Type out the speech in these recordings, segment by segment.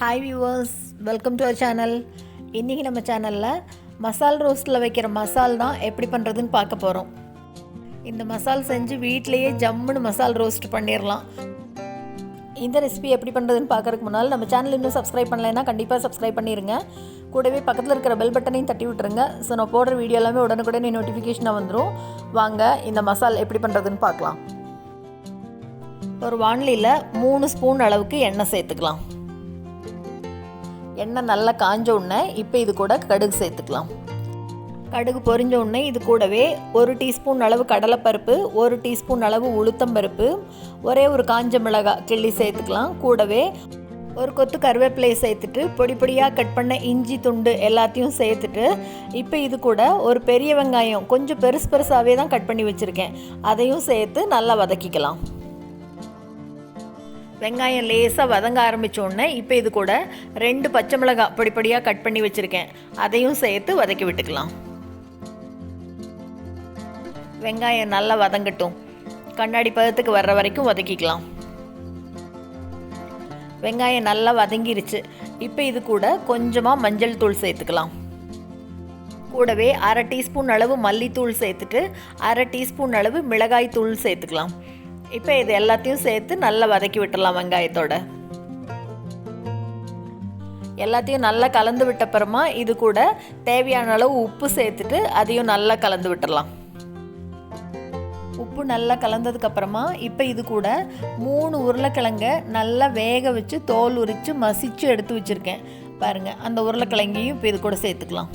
Hi viewers welcome to our channel இன்றைக்கி நம்ம சேனலில் மசால் ரோஸ்ட்டில் வைக்கிற மசால் தான் எப்படி பண்ணுறதுன்னு பார்க்க போகிறோம் இந்த மசால் செஞ்சு வீட்டிலையே ஜம்முன்னு மசால் ரோஸ்ட் பண்ணிடலாம் இந்த ரெசிபி எப்படி பண்ணுறதுன்னு பார்க்குறதுக்கு முன்னால் நம்ம சேனல் இன்னும் சப்ஸ்கிரைப் பண்ணலைன்னா கண்டிப்பாக சப்ஸ்கிரைப் பண்ணிடுங்க கூடவே பக்கத்தில் இருக்கிற பெல் பட்டனையும் தட்டி விட்டுருங்க. ஸோ நான் போடுற வீடியோ எல்லாமே உடனுக்குடனே நோட்டிஃபிகேஷனாக வந்துடும் வாங்க இந்த மசால் எப்படி பண்ணுறதுன்னு பார்க்கலாம். ஒரு வானிலையில் மூணு ஸ்பூன் அளவுக்கு எண்ணெய் சேர்த்துக்கலாம். எண்ணெய் நல்லா காஞ்ச உடனே இப்போ இது கூட கடுகு சேர்த்துக்கலாம். கடுகு பொரிஞ்ச உடனே இது கூடவே ஒரு டீஸ்பூன் அளவு கடலைப்பருப்பு ஒரு டீஸ்பூன் அளவு உளுத்தம்பருப்பு ஒரே ஒரு காஞ்ச மிளகாய் கிள்ளி சேர்த்துக்கலாம். கூடவே ஒரு கொத்து கருவேப்பிலையை சேர்த்துட்டு பொடி பொடியாக கட் பண்ண இஞ்சி துண்டு எல்லாத்தையும் சேர்த்துட்டு இப்போ இது கூட ஒரு பெரிய வெங்காயம் கொஞ்சம் பெருசு பெருசாகவே தான் கட் பண்ணி வச்சுருக்கேன். அதையும் சேர்த்து நல்லா வதக்கிக்கலாம். வெங்காயம் லேசாக வதங்க ஆரம்பித்தோடனே இப்போ இது கூட ரெண்டு பச்சை மிளகாய் படிப்படியாக கட் பண்ணி வச்சுருக்கேன். அதையும் சேர்த்து வதக்கி விட்டுக்கலாம். வெங்காயம் நல்லா வதங்கட்டும். கண்ணாடி பதத்துக்கு வர்ற வரைக்கும் வதக்கிக்கலாம். வெங்காயம் நல்லா வதங்கிருச்சு. இப்போ இது கூட கொஞ்சமாக மஞ்சள் தூள் சேர்த்துக்கலாம். கூடவே அரை டீஸ்பூன் அளவு மல்லித்தூள் சேர்த்துட்டு அரை டீஸ்பூன் அளவு மிளகாய் தூள் சேர்த்துக்கலாம். இப்போ இது எல்லாத்தையும் சேர்த்து நல்லா வதக்கி விட்டுடலாம் வெங்காயத்தோட. எல்லாத்தையும் நல்லா கலந்து விட்டப்புறமா இது கூட தேவையான அளவு உப்பு சேர்த்துட்டு அதையும் நல்லா கலந்து விட்டுடலாம். உப்பு நல்லா கலந்ததுக்கப்புறமா இப்போ இது கூட மூணு உருளைக்கிழங்க நல்லா வேக வச்சு தோல் உரித்து மசித்து எடுத்து வச்சுருக்கேன். பாருங்கள் அந்த உருளைக்கிழங்கையும் இப்போ இது கூட சேர்த்துக்கலாம்.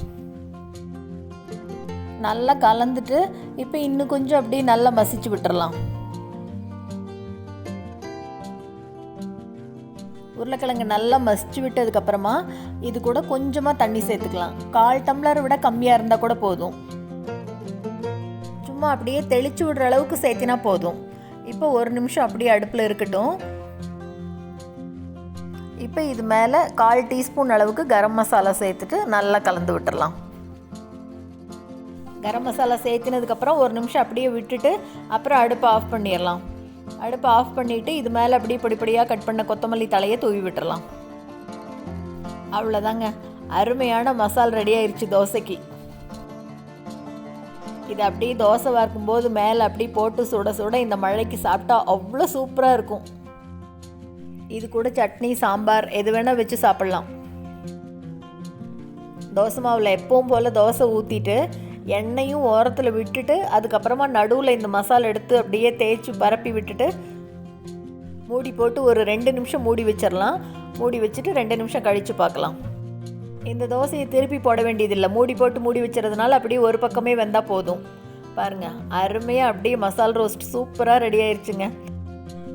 நல்லா கலந்துட்டு இப்போ இன்னும் கொஞ்சம் அப்படியே நல்லா மசிச்சு விட்டுறலாம் உருளைக்கிழங்கு நல்லா மசிச்சு விட்டதுக்கப்புறமா இது கூட கொஞ்சமாக தண்ணி சேர்த்துக்கலாம். கால் டம்ளரை விட கம்மியாக இருந்தால் கூட போதும். சும்மா அப்படியே தெளிச்சு விடுற அளவுக்கு சேர்த்தினா போதும். இப்போ ஒரு நிமிஷம் அப்படியே அடுப்பில் இருக்கட்டும். இப்போ இது மேலே கால் டீஸ்பூன் அளவுக்கு கரம் மசாலா சேர்த்துட்டு நல்லா கலந்து விட்டுடலாம் கரம் மசாலா சேர்த்தினதுக்கப்புறம் ஒரு நிமிஷம் அப்படியே விட்டுட்டு அப்புறம் அடுப்பை ஆஃப் பண்ணிடலாம். அடுப்பை ஆஃப் பண்ணிவிட்டு இது மேலே அப்படியே படிப்படியாக கட் பண்ண கொத்தமல்லி தலையை தூவி விட்டுறலாம். அவ்வளோதாங்க அருமையான மசால் ரெடி ஆயிடுச்சு தோசைக்கு. இது அப்படியே தோசை வார்க்கும்போது மேலே அப்படியே போட்டு சுட சுட இந்த மழைக்கு சாப்பிட்டா அவ்வளோ சூப்பராக இருக்கும். இது கூட சட்னி சாம்பார் எது வேணால் வச்சு சாப்பிட்லாம். தோசை மாவில் எப்பவும் போல் தோசை ஊற்றிட்டு எண்ணெயும் ஓரத்தில் விட்டுட்டு அதுக்கப்புறமா நடுவில் இந்த மசாலா எடுத்து அப்படியே தேய்ச்சி பரப்பி விட்டுட்டு மூடி போட்டு ஒரு ரெண்டு நிமிஷம் மூடி வச்சிடலாம் மூடி வச்சுட்டு ரெண்டு நிமிஷம் கழித்து பார்க்கலாம் இந்த தோசையை திருப்பி போட வேண்டியதில்லை. மூடி போட்டு மூடி வச்சுறதுனால அப்படியே ஒரு பக்கமே வெந்தால் போதும். பாருங்கள் அருமையாக அப்படியே மசால் ரோஸ்ட் சூப்பராக ரெடி ஆயிடுச்சுங்க